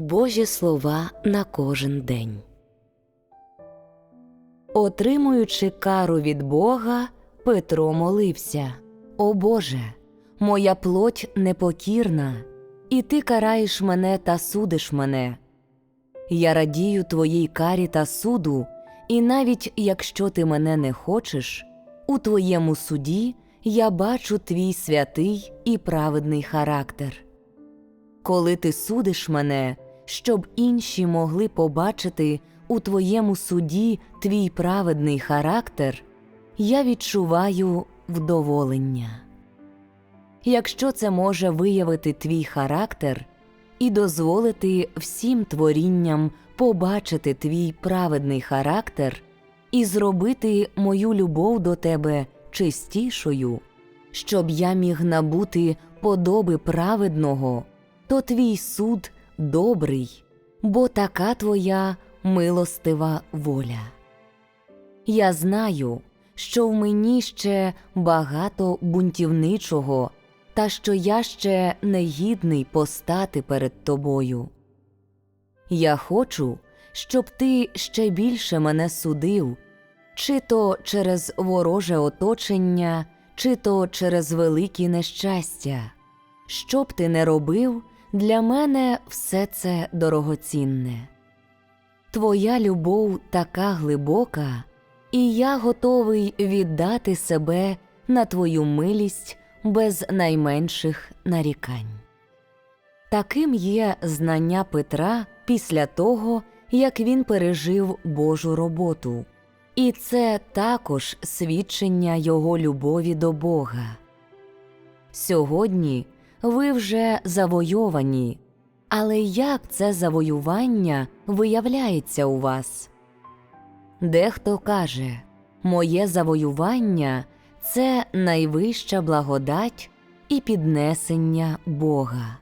Божі слова на кожен день. Отримуючи кару від Бога, Петро молився О Боже, моя плоть непокірна, і ти караєш мене та судиш мене. Я радію твоїй карі та суду, і навіть якщо ти мене не хочеш, у твоєму суді я бачу твій святий і праведний характер. Коли ти судиш мене, щоб інші могли побачити у твоєму суді твій праведний характер, я відчуваю вдоволення. Якщо це може виявити твій характер і дозволити всім творінням побачити твій праведний характер і зробити мою любов до тебе чистішою, щоб я міг набути подоби праведного, то твій суд добрий, бо така твоя милостива воля. Я знаю, що в мені ще багато бунтівничого, та що я ще негідний постати перед тобою. Я хочу, щоб ти ще більше мене судив, чи то через вороже оточення, чи то через великі нещастя. Що б ти не робив, для мене все це дорогоцінне. Твоя любов така глибока, і я готовий віддати себе на твою милість без найменших нарікань. Таким є знання Петра після того, як він пережив Божу роботу, і це також свідчення його любові до Бога. Сьогодні ви вже завойовані, але як це завоювання виявляється у вас? Дехто каже Моє завоювання це найвища благодать і піднесення Бога.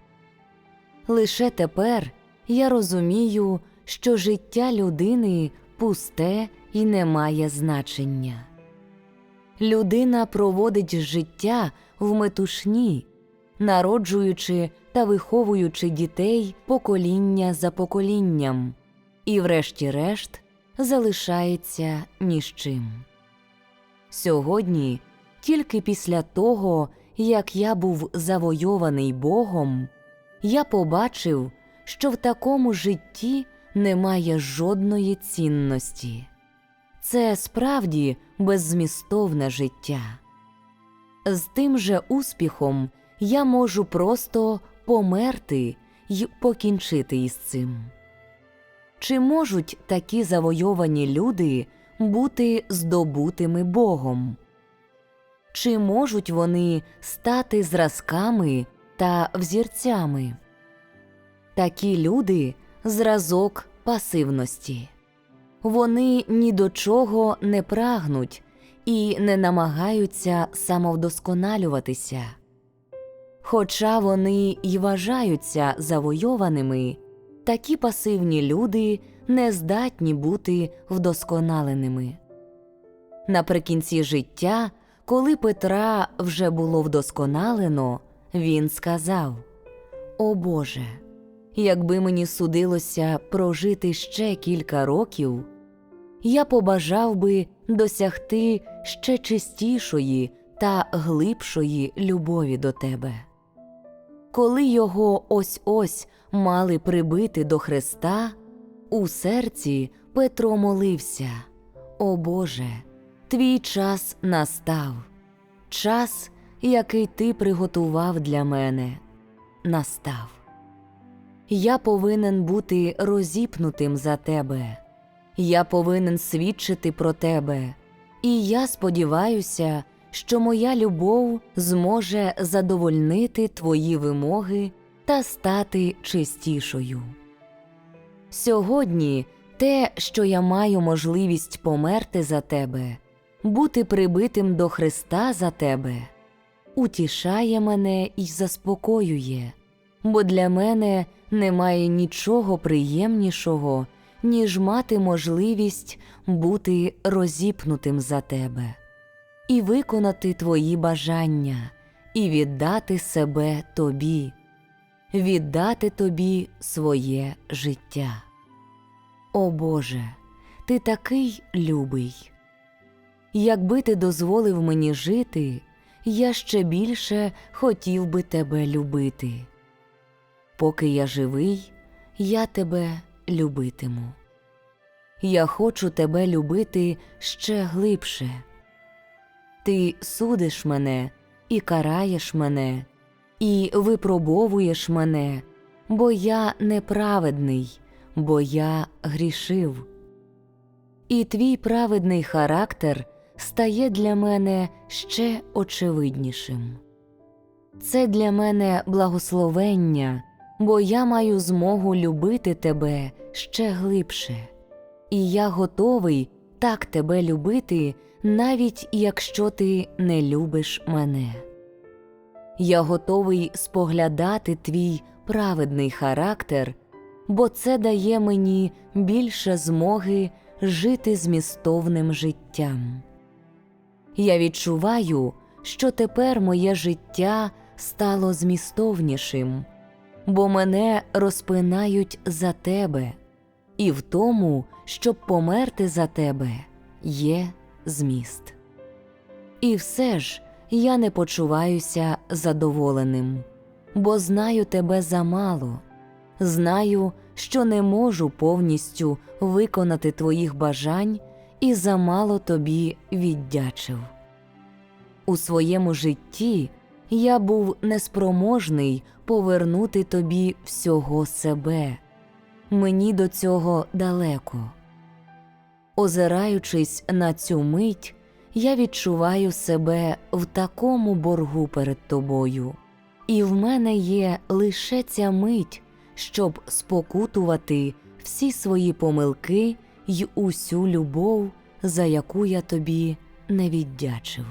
Лише тепер я розумію, що життя людини пусте і не має значення. Людина проводить життя в метушні, народжуючи та виховуючи дітей покоління за поколінням, і, врешті-решт, залишається ні з чим. Сьогодні, тільки після того, як я був завойований Богом, я побачив, що в такому житті немає жодної цінності. Це справді беззмістовне життя. З тим же успіхом я можу просто померти й покінчити із цим. Чи можуть такі завойовані люди бути здобутими Богом? Чи можуть вони стати зразками та взірцями? Такі люди зразок пасивності. Вони ні до чого не прагнуть і не намагаються самовдосконалюватися. Хоча вони й вважаються завойованими, такі пасивні люди не здатні бути вдосконаленими. Наприкінці життя, коли Петра вже було вдосконалено, він сказав О Боже, якби мені судилося прожити ще кілька років, я побажав би досягти ще чистішої та глибшої любові до тебе. Коли його ось ось мали прибити до Христа, у серці Петро молився О Боже, твій час настав, час, який ти приготував для мене, настав. Я повинен бути розіпнутим за тебе, я повинен свідчити про тебе, і я сподіваюся, що моя любов зможе задовольнити твої вимоги та стати чистішою. Сьогодні те, що я маю можливість померти за тебе, бути прибитим до Христа за тебе, утішає мене і заспокоює, бо для мене немає нічого приємнішого, ніж мати можливість бути розіпнутим за тебе, і виконати твої бажання, і віддати себе тобі. віддати тобі своє життя. О Боже, ти такий любий. Якби ти дозволив мені жити, я ще більше хотів би тебе любити. Поки я живий, я тебе любитиму. Я хочу тебе любити ще глибше. Ти судиш мене і караєш мене, і випробовуєш мене, бо я неправедний, бо я грішив. І твій праведний характер стає для мене ще очевиднішим. Це для мене благословення, бо я маю змогу любити тебе ще глибше, і я готовий так тебе любити, навіть якщо ти не любиш мене. Я готовий споглядати твій праведний характер, бо це дає мені більше змоги жити змістовним життям. Я відчуваю, що тепер моє життя стало змістовнішим, бо мене розпинають за тебе, і в тому, щоб померти за тебе, є зміст. І все ж я не почуваюся задоволеним, бо знаю тебе замало, знаю, що не можу повністю виконати твоїх бажань і замало тобі віддячив. У своєму житті я був неспроможний повернути тобі всього себе. Мені до цього далеко. Озираючись на цю мить, я відчуваю себе в такому боргу перед тобою, і в мене є лише ця мить, щоб спокутувати всі свої помилки й усю любов, за яку я тобі не віддячив.